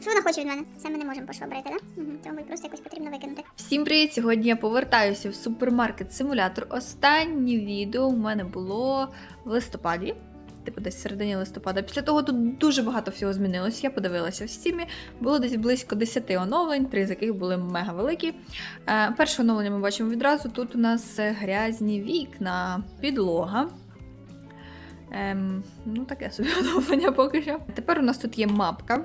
Що вона хоче від мене? Це ми не можемо пошвабрити, так? Да? Угу. Тому просто якось потрібно викинути. Всім привіт! Сьогодні я повертаюся в супермаркет симулятор. Останнє відео у мене було в листопаді. Типу десь в середині листопада. Після того тут дуже багато всього змінилось. Я подивилася в стімі. Було десь близько 10 оновлень, три з яких були мега великі. Е, перше оновлення ми бачимо відразу. Тут у нас грязні вікна, підлога. Ем, ну, таке собі оновлення поки що. Тепер у нас тут є мапка.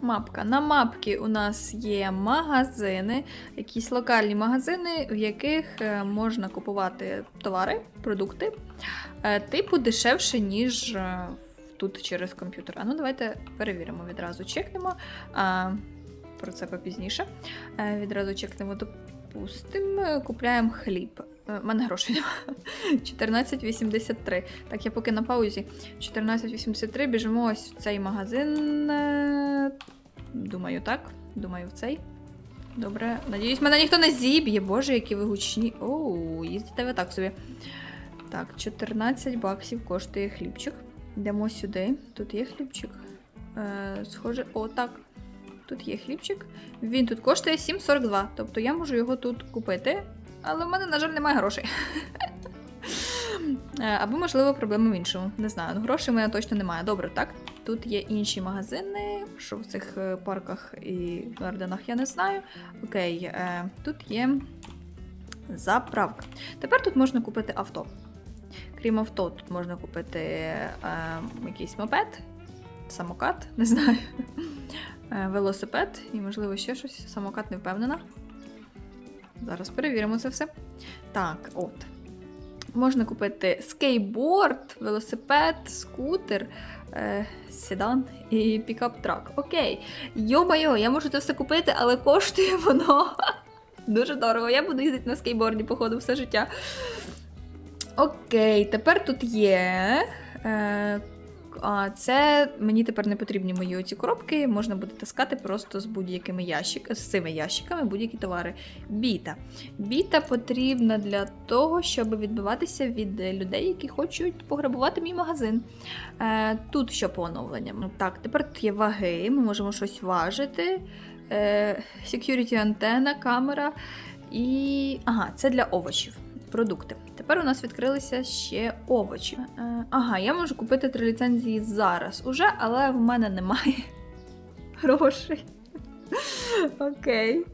Мапка. На мапці у нас є магазини, якісь локальні магазини, в яких е, можна купувати товари, продукти, е, типу дешевше, ніж е, тут через комп'ютер. А ну давайте перевіримо відразу. Чекнемо. Про це попізніше. Відразу чекнемо, допустимо, купляємо хліб. У мене грошей немає. 14,83. Так, я поки на паузі. 14,83 біжимо ось в цей магазин. Думаю, так. Думаю, в цей. Добре. Надіюсь, мене ніхто не зіб'є. Боже, які ви гучні. Оу, їздите ви так собі. Так, 14 баксів коштує хлібчик. Йдемо сюди. Тут є хлібчик. Е, схоже, о, так. Тут є хлібчик. Він тут коштує 7,42. Тобто я можу його тут купити. Але в мене, на жаль, немає грошей. Е, Або, можливо, проблема в іншому. Не знаю. Грошей в мене точно немає. Добре, так. Тут є інші магазини, що в цих е, парках і гарденах я не знаю. Окей, е, тут є заправка. Тепер тут можна купити авто. Крім авто, тут можна купити е, якийсь мопед, самокат, не знаю. е, Велосипед і, можливо, ще щось. Самокат не впевнена. Зараз перевіримо це все. Так, от. Можна купити скейтборд, велосипед, скутер, е, седан і пікап-трак. Окей. Йо-майо, я можу це все купити, але коштує воно дуже дорого. Я буду їздити на скейтборді, походу, все життя. Окей, тепер тут є. Е, це мені тепер не потрібні мої оці коробки. Можна буде таскати просто з будь-якими ящиками, з цими ящиками будь-які товари. Біта. Біта потрібна для того, щоб відбиватися від людей, які хочуть пограбувати мій магазин. Е, тут що по оновленням? Так, тепер тут є ваги, ми можемо щось важити. Е, security антена, камера. І. Ага, це для овочів. Продукти. Тепер у нас відкрилися ще овочі. Е, ага, я можу купити три ліцензії зараз уже, але в мене немає грошей. Окей.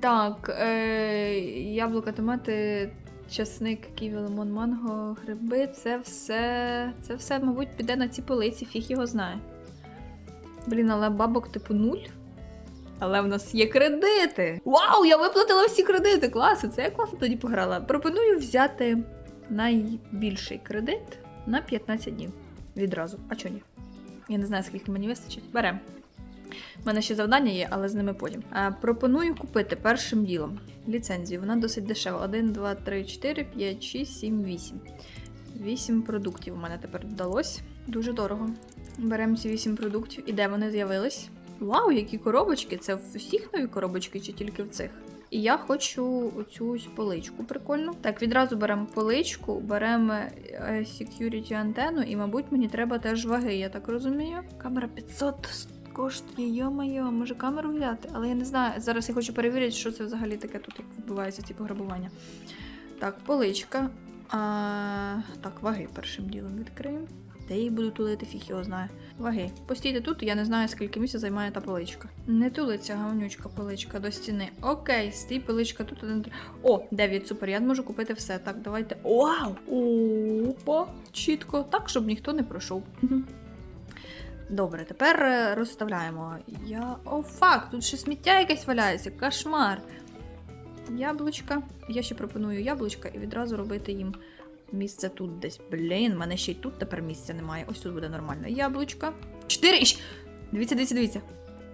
Так, е, яблука, томати, часник, ківі, лимон, манго, гриби це все. Це все, мабуть, піде на ці полиці, фіг його знає. Блін, але бабок типу нуль. Але в нас є кредити. Вау, я виплатила всі кредити! Класно, це я класно тоді пограла. Пропоную взяти найбільший кредит на 15 днів. Відразу. А чого ні? Я не знаю, скільки мені вистачить. Берем. У мене ще завдання є, але з ними потім. А, пропоную купити першим ділом ліцензію. Вона досить дешева. 1, 2, 3, 4, 5, 6, 7, 8. 8 продуктів у мене тепер додалось. Дуже дорого. Беремо ці 8 продуктів. І де вони з'явились? Вау, які коробочки! Це в усіх нові коробочки чи тільки в цих? І я хочу оцю поличку прикольну. Так, відразу беремо поличку, беремо е, security антенну, і, мабуть, мені треба теж ваги, я так розумію. Камера 500 коштує, йо-моє, може камеру взяти? Але я не знаю. Зараз я хочу перевірити, що це взагалі таке тут, відбувається ці пограбування. Так, поличка. А, так, ваги першим ділом відкриємо. Де їх буду тулити, фіг його знає. Ваги. Постійте тут, я не знаю, скільки місця займає та поличка. Не тулиться гавнючка поличка до стіни. Окей, стій, поличка тут один. О, 9, супер, я можу купити все. Так, давайте. Вау! Опа! Чітко, так, щоб ніхто не пройшов. Добре, тепер е, розставляємо. Я. О, фак, тут ще сміття якесь валяється, кошмар. Яблучка. Я ще пропоную яблучка і відразу робити їм місце тут десь. Блін, в мене ще й тут тепер місця немає. Ось тут буде нормально. Яблучка. 4 і Дивіться, дивіться, дивіться.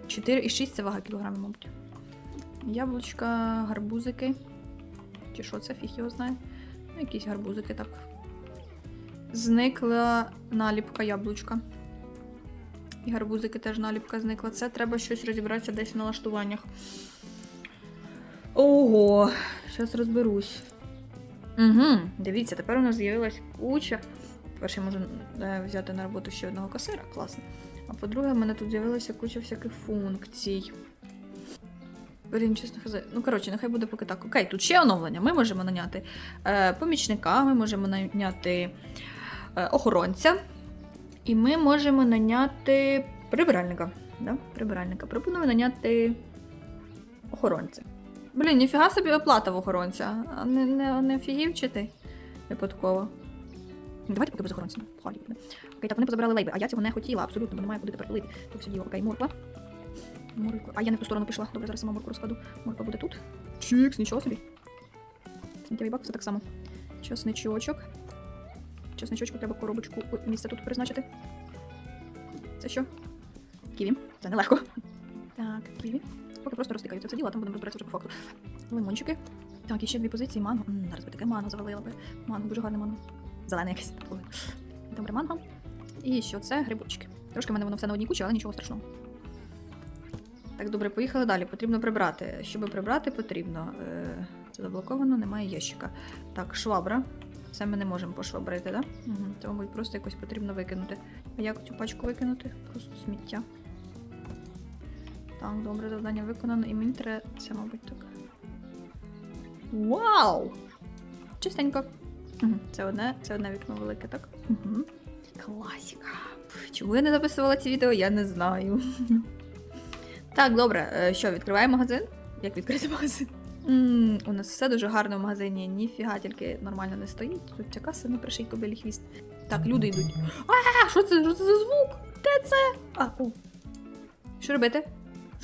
4 і 6 це вага кілограмів, мабуть. Яблучка, гарбузики. Чи що це, фіг його знає. Ну, якісь гарбузики так. Зникла наліпка яблучка. І гарбузики теж наліпка зникла. Це треба щось розібратися десь в налаштуваннях. Ого, зараз розберусь. Угу, дивіться, тепер у нас з'явилась куча. Тепер ще можу е, взяти на роботу ще одного касира, класно. А по-друге, в мене тут з'явилася куча всяких функцій. Блін, чесно казати. Ну, коротше, нехай буде поки так. Окей, тут ще оновлення. Ми можемо наняти е, помічника, ми можемо наняти е, охоронця, і ми можемо наняти прибиральника. Да? Прибиральника. Пропоную наняти охоронця. Блін, ніфіга собі оплата в охоронця. А не, не, не офігів чи ти? Випадково. Давайте поки без охоронця. Хвалі. Окей, так вони позабирали лейби, а я цього не хотіла, абсолютно, бо немає куди тепер пилити. Тут все діло. Окей, морква. Морква. А я не в ту сторону пішла. Добре, зараз сама морку розкладу. Морква буде тут. Чікс, нічого собі. Сміттєвий бак, все так само. Чесничочок. Чесничочку треба коробочку місце тут призначити. Це що? Ківі. Це нелегко. Так, ківі. Поки просто розтикаються це діло, а там будемо розбиратися вже по факту. Лимончики. Так, і ще дві позиції манго. Зараз би таке манго завалила би. Манго, дуже гарне манго. Зелене якесь. Добре, манго. І що це? Грибочки. Трошки в мене воно все на одній кучі, але нічого страшного. Так, добре, поїхали далі. Потрібно прибрати. Щоб прибрати, потрібно. Е, Це заблоковано, немає ящика. Так, швабра. Це ми не можемо пошвабрити, так? Да? Угу. Це, мабуть, просто якось потрібно викинути. А як цю пачку викинути? Просто сміття. Так, добре, завдання виконано. І мені це, мабуть, так. Вау! Чистенько. Це одне, це одне вікно велике, так? Угу. Класіка. Чому я не записувала ці відео, я не знаю. Так, добре, е, що, відкриваємо магазин? Як відкрити магазин? м у нас все дуже гарно в магазині, ніфіга, тільки нормально не стоїть. Тут ця каса не приший кобилі хвіст. Так, люди йдуть. А, що це? Що це за звук? Де це? А, о. Що робити?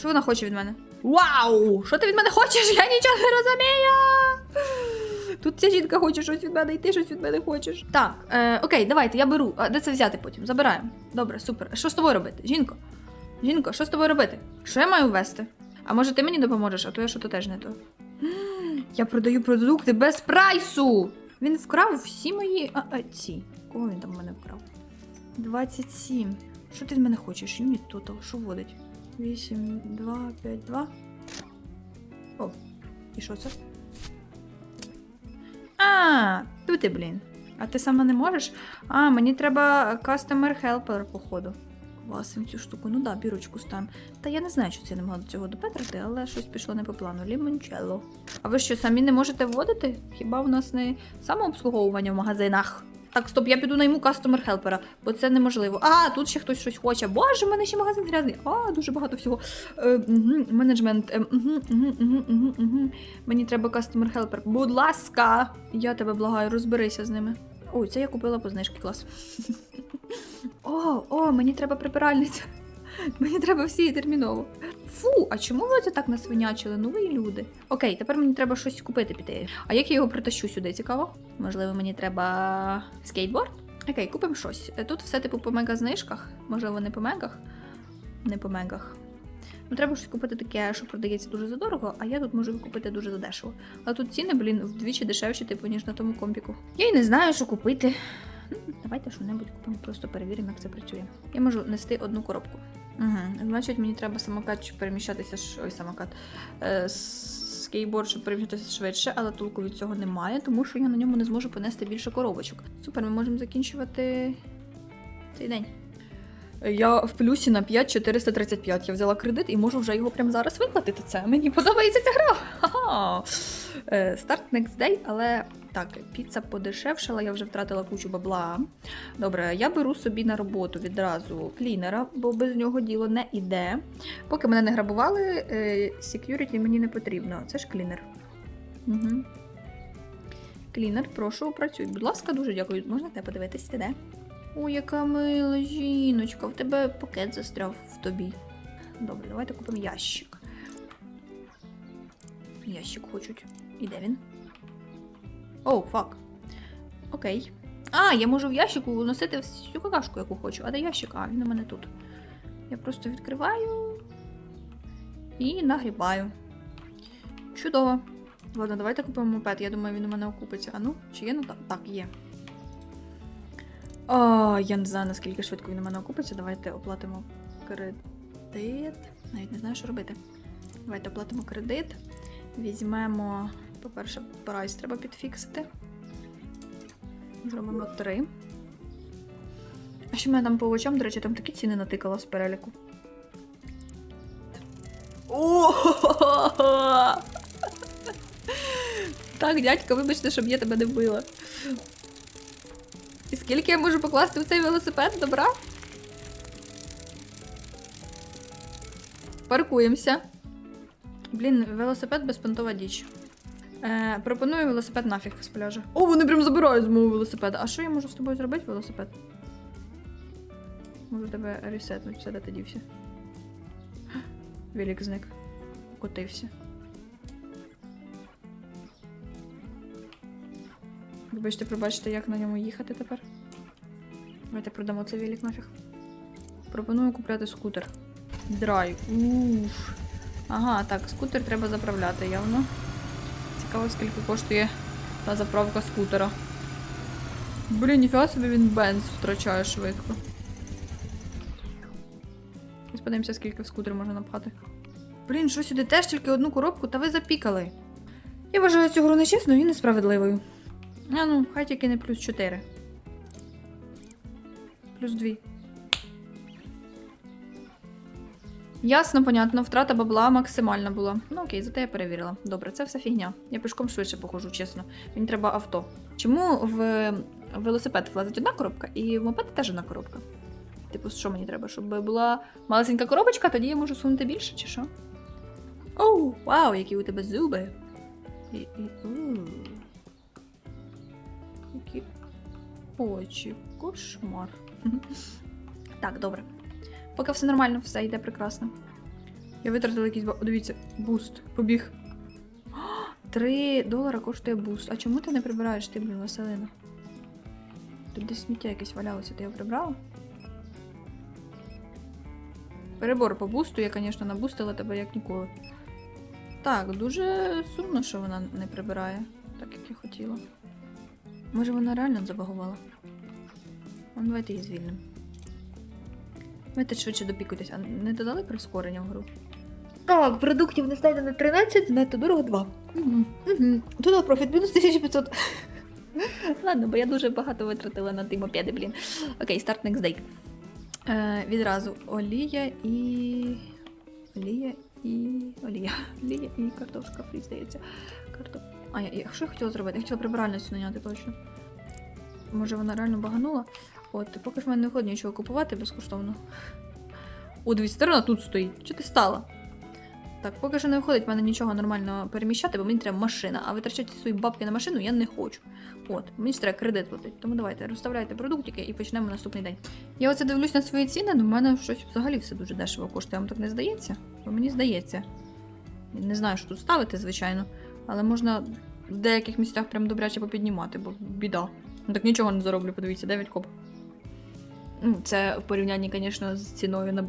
Що вона хоче від мене? Вау! Що ти від мене хочеш? Я нічого не розумію! Тут ця жінка хоче щось від мене, і ти щось від мене хочеш. Так, е, окей, давайте, я беру. А де це взяти потім? Забираємо. Добре, супер. Що з тобою робити? Жінко? Жінко, що з тобою робити? Що я маю ввести? А може ти мені допоможеш, а то я що то теж не то. М, Я продаю продукти без прайсу! Він вкрав всі мої. А, а ці. Кого він там в мене вкрав? 27. Що ти від мене хочеш? Юніт тотал, що вводить? 8, 2, 5, 2. О, і що це? А, тут ти, блін. А ти сама не можеш? А, мені треба customer helper, походу. Класим цю штуку. Ну да, бірочку ставим. Та я не знаю, що це я не могла до цього допетрити, але щось пішло не по плану. Лімончелло. А ви що, самі не можете вводити? Хіба в нас не самообслуговування в магазинах? Так, стоп, я піду найму кастомер хелпера, бо це неможливо. А, тут ще хтось щось хоче. Боже, в мене ще магазин грязний. А, дуже багато всього. Е, менеджмент. Е. Мені треба кастомер хелпер. Будь ласка! Я тебе благаю, розберися з ними. Ой, це я купила по знижці клас. О, о, мені треба прибиральниця. Мені треба всі терміново. Фу, а чому ви це так насвинячили? Ну ви люди. Окей, тепер мені треба щось купити піти. А як я його притащу сюди? Цікаво? Можливо, мені треба скейтборд? Окей, купимо щось. Е, Тут все типу по мега-знижках. Можливо, не по мегах. Не по мегах. Ну, треба щось купити таке, що продається дуже задорого, а я тут можу купити дуже задешево. А тут ціни, блін, вдвічі дешевші, типу, ніж на тому компіку. Я й не знаю, що купити. Давайте що-небудь купимо, просто перевіримо, як це працює. Я можу нести одну коробку. Угу. Значить, мені треба самокат щоб переміщатися ш... Ой, самокат. Е, скейтборд, щоб переміщатися швидше, але толку від цього немає, тому що я на ньому не зможу понести більше коробочок. Супер, ми можемо закінчувати цей день. Я в плюсі на 5435. Я взяла кредит і можу вже його прямо зараз виплатити. Це мені подобається ця гра. Ха-ха. Е, Старт next day, але так, піца подешевшала, я вже втратила кучу бабла. Добре, я беру собі на роботу відразу клінера, бо без нього діло не іде. Поки мене не грабували, е, security мені не потрібно. Це ж клінер. Угу. Клінер, прошу, працюй. Будь ласка, дуже дякую. Можна тебе подивитись, ти де? Ой, яка мила жіночка, в тебе пакет застряв в тобі. Добре, давайте купимо ящик. Ящик хочуть. І де він? Оу, фак. Окей. А, я можу в ящику носити всю какашку, яку хочу. А де ящик? А, він у мене тут. Я просто відкриваю і нагрібаю. Чудово. Ладно, давайте купимо мопед. Я думаю, він у мене окупиться. А ну, чи є? Ну так, так, є. О, я не знаю, наскільки швидко він у мене окупиться. Давайте оплатимо кредит. Навіть не знаю, що робити. Давайте оплатимо кредит. Візьмемо, по-перше, прайс треба підфіксити. Зробимо три. А що мене там по очам, до речі, там такі ціни натикала з переліку. О! Так, дядька, вибачте, щоб я тебе не вбила. І скільки я можу покласти в цей велосипед? Добра? Паркуємося. Блін, велосипед безпонтова діч. Е, пропоную велосипед нафіг з пляжа. О, вони прям забирають з мого велосипеда. А що я можу з тобою зробити, велосипед? Можу тебе ресетнути, все, де ти дівся. Велик зник. Котився. Вибачте, пробачте, як на ньому їхати тепер. Давайте продамо цей велик нафіг. Пропоную купляти скутер. Драйв. Уф. Ага, так, скутер треба заправляти явно. Цікаво, скільки коштує та заправка скутера. Блін, ніфіга собі він бенз втрачає швидко. Ось подивимося, скільки в скутер можна напхати. Блін, що сюди теж тільки одну коробку, та ви запікали. Я вважаю цю гру нечесною і несправедливою. А ну, хай тільки не плюс 4. Плюс 2. Ясно, понятно, втрата бабла максимальна була. Ну окей, зате я перевірила. Добре, це все фігня. Я пішком швидше походжу, чесно. Мені треба авто. Чому в велосипед влазить одна коробка і в мопед теж одна коробка? Типу, що мені треба? Щоб була малесенька коробочка, тоді я можу сунути більше, чи що? Оу, вау, які у тебе зуби. І, і. Які очі. Кошмар. Так, добре. Поки все нормально, все йде прекрасно. Я витратила якийсь. Дивіться, буст. Побіг. Три долара коштує буст. А чому ти не прибираєш ти, блін, Василина? Тут десь сміття якесь валялося, ти його прибрала? Перебор по бусту, я, звісно, набустила тебе як ніколи. Так, дуже сумно, що вона не прибирає, так як я хотіла. Може, вона реально забагувала? Ну, давайте її звільнимо. Давайте швидше допікуйтесь, а не додали прискорення в гру? Так, продуктів не знайдено 13, знайти дорого 2. Угу. Угу. Total профіт мінус 1500. Ладно, бо я дуже багато витратила на ті мопеди, блін. Окей, старт next day. Е, відразу олія і. Олія і. Олія. Олія і картошка фрі, здається. Картоп... А, я, я, що я хотіла зробити? Я хотіла прибиральницю наняти точно. Може вона реально баганула? От, і поки ж в мене не виходить нічого купувати безкоштовно. О, дивіться, сторона тут стоїть. Чи ти стала? Так, поки що не виходить в мене нічого нормально переміщати, бо мені треба машина, а витрачати свої бабки на машину я не хочу. От, мені треба кредит платити. Тому давайте розставляйте продуктики і почнемо наступний день. Я оце дивлюсь на свої ціни, ну в мене щось взагалі все дуже дешево коштує. Вам так не здається? Бо мені здається. Не знаю, що тут ставити, звичайно, але можна в деяких місцях прям добряче попіднімати, бо біда. Ну так нічого не зароблю, подивіться, 9 коп. Ну, Це в порівнянні, звісно, з ціною на.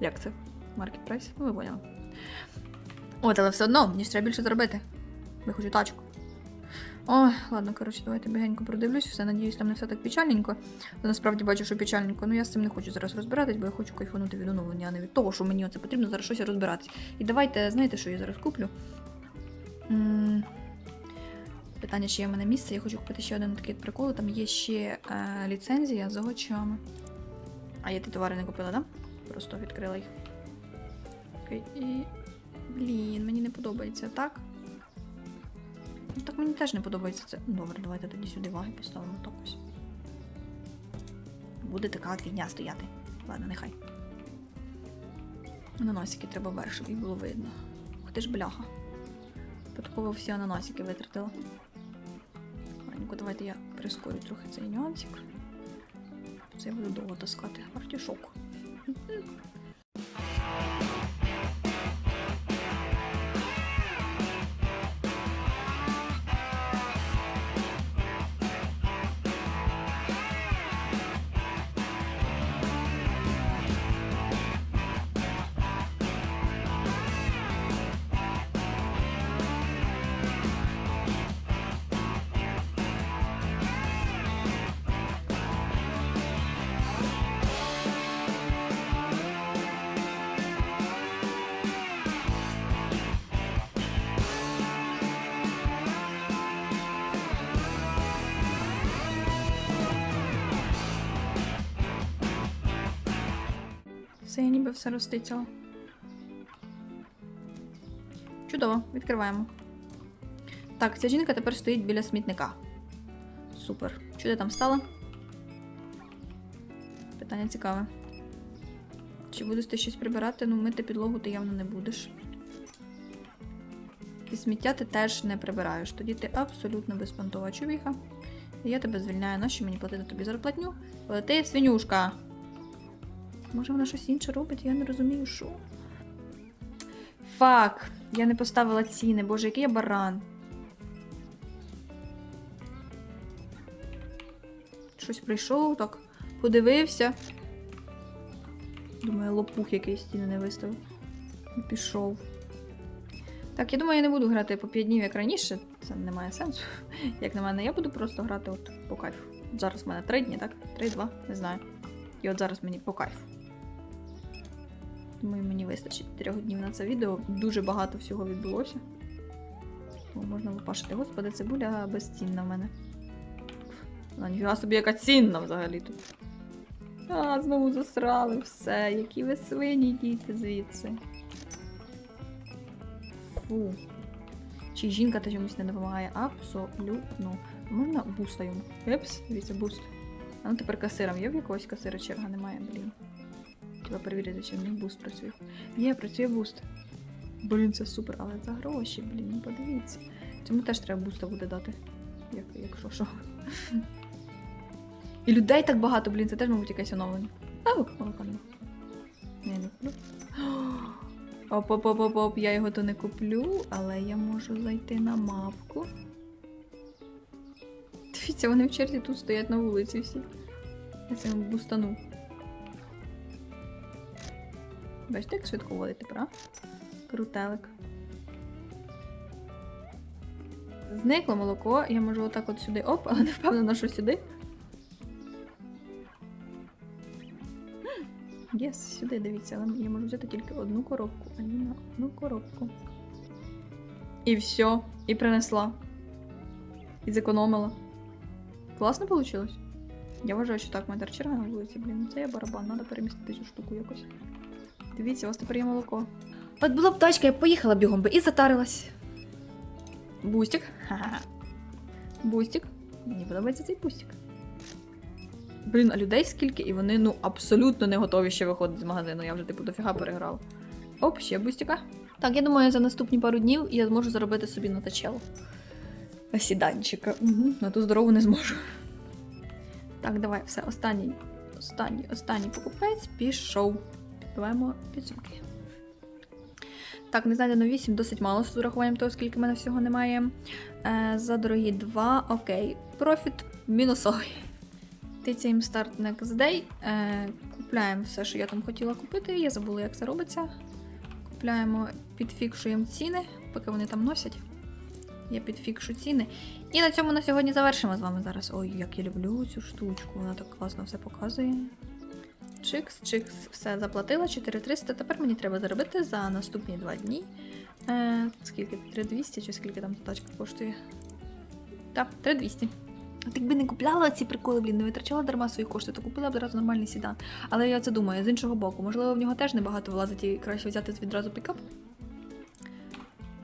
Як це? Маркет прайс? Ну, ви поняли. От, але все одно, мені ж треба більше заробити. Я хочу тачку. Ой, ладно, коротше, давайте бігенько продивлюсь, все, надіюсь, там не все так печальненько. Але насправді бачу, що печальненько. Ну я з цим не хочу зараз розбиратись, бо я хочу кайфанути від оновлення, а не від того, що мені оце потрібно зараз щось розбиратись. І давайте, знаєте, що я зараз куплю? М, Питання, чи є в мене місце. Я хочу купити ще один такий прикол. Там є ще е, ліцензія за очами. А я ті товари не купила, да? Просто відкрила їх. І. Блін, мені не подобається, так? Ну так мені теж не подобається це. Добре, давайте тоді сюди ваги поставимо так ось. Буде така фігня стояти. Ладно, нехай. Ананасики треба вверх, щоб їх було видно. Ах ти ж бляха. Випадково всі ананасики витратила. Ладненько, давайте я прискорю трохи цей нюансик. Це я буду довго таскати. Артішок. Дивіться, я ніби все розтицяла. Чудово, відкриваємо. Так, ця жінка тепер стоїть біля смітника. Супер. Ти там стала? Питання цікаве. Чи будеш ти щось прибирати? Ну, мити підлогу ти явно не будеш. І сміття ти теж не прибираєш. Тоді ти абсолютно безпонтова чувіха. І я тебе звільняю. Нащо мені платити тобі зарплатню? Але ти свинюшка. Може вона щось інше робить, я не розумію, що. Фак! Я не поставила ціни, боже, який я баран. Щось прийшов, так подивився. Думаю, лопух якийсь стіни не виставив. І пішов. Так, я думаю, я не буду грати по 5 днів, як раніше. Це не має сенсу. Як на мене, я буду просто грати от по кайфу. Зараз в мене 3 дні, так? 3-2, не знаю. І от зараз мені по кайфу. Думаю, мені вистачить 3 днів на це відео. Дуже багато всього відбулося. О, можна лопашити. Господи, цибуля безцінна в мене. Вона ніфіга собі яка цінна взагалі тут. А, знову засрали все. Які ви свині діти звідси. Фу. Чи жінка та чомусь не допомагає? Абсолютно. Можна буста йому. Епс, дивіться, буст. А ну тепер касиром. Є в якогось касира черга? Немає, блін. Треба перевірити, чи в них буст працює. Є, працює буст. Блін, це супер, але за гроші, блін, ну подивіться. Цьому теж треба буста буде дати. Як, якщо що. І людей так багато, блін, це теж, мабуть, якесь оновлення. А, молока нема. Ні, не куплю. Оп-оп-оп-оп, я його то не куплю, але я можу зайти на мапку. Дивіться, вони в черзі тут стоять на вулиці всі. Я це бустану. Бачите, як швидко водити, пора? Крутелик. Зникло молоко, я можу отак от сюди оп, але не впевнена, що сюди. Єс, сюди дивіться, але я можу взяти тільки одну коробку. Аліна, одну коробку. І все. І принесла. І зекономила. Класно вийшло? Я вважаю, що так, мене черга на вулиці, блін. Це я барабан, треба перемістити цю штуку якось. Дивіться, у вас тепер є молоко. От була б тачка, я б поїхала бігом би і затарилась. Бустик. Ха-ха. Бустик. Мені подобається цей бустик. Блін, а людей скільки, і вони ну абсолютно не готові ще виходити з магазину. Я вже типу дофіга переграла. Оп, ще бустіка. Так, я думаю, за наступні пару днів я зможу заробити собі на тачело. Сіданчика. Угу. На ту здорову не зможу. Так, давай, все, останній, останній, останній покупець пішов. Підбиваємо підсумки. Так, не знайдено 8, досить мало з урахуванням того, скільки в мене всього немає. Е, за дорогі 2, окей. Профіт мінусовий. Тицяємо старт Day. Е, купляємо все, що я там хотіла купити. Я забула, як це робиться. Купляємо, підфікшуємо ціни, поки вони там носять. Я підфікшу ціни. І на цьому на сьогодні завершимо з вами зараз. Ой, як я люблю цю штучку, вона так класно все показує. Чикс, чикс, все заплатила 4300. Тепер мені треба заробити за наступні два дні. Е, скільки? 3200 чи скільки там тачка коштує? Так, 3200. От якби не купляла ці приколи, блін, не витрачала дарма свої кошти, то купила б одразу нормальний сідан. Але я це думаю, з іншого боку, можливо, в нього теж небагато влазить і краще взяти відразу пікап.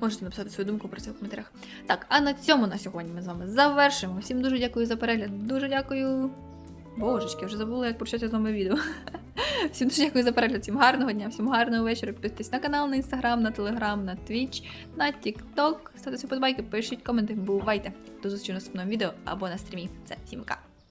Можете написати свою думку про це в коментарях. Так, а на цьому на сьогодні ми з вами завершимо. Всім дуже дякую за перегляд. Дуже дякую. Божечки, вже забула, як почати з вами відео. Всім дуже дякую за перегляд, всім гарного дня, всім гарного вечора. Підписуйтесь на канал, на інстаграм, на телеграм, на твіч, на тікток. Ставте свої подобайки, пишіть коменти, бувайте. До зустрічі в наступному відео або на стрімі. Це всім пока.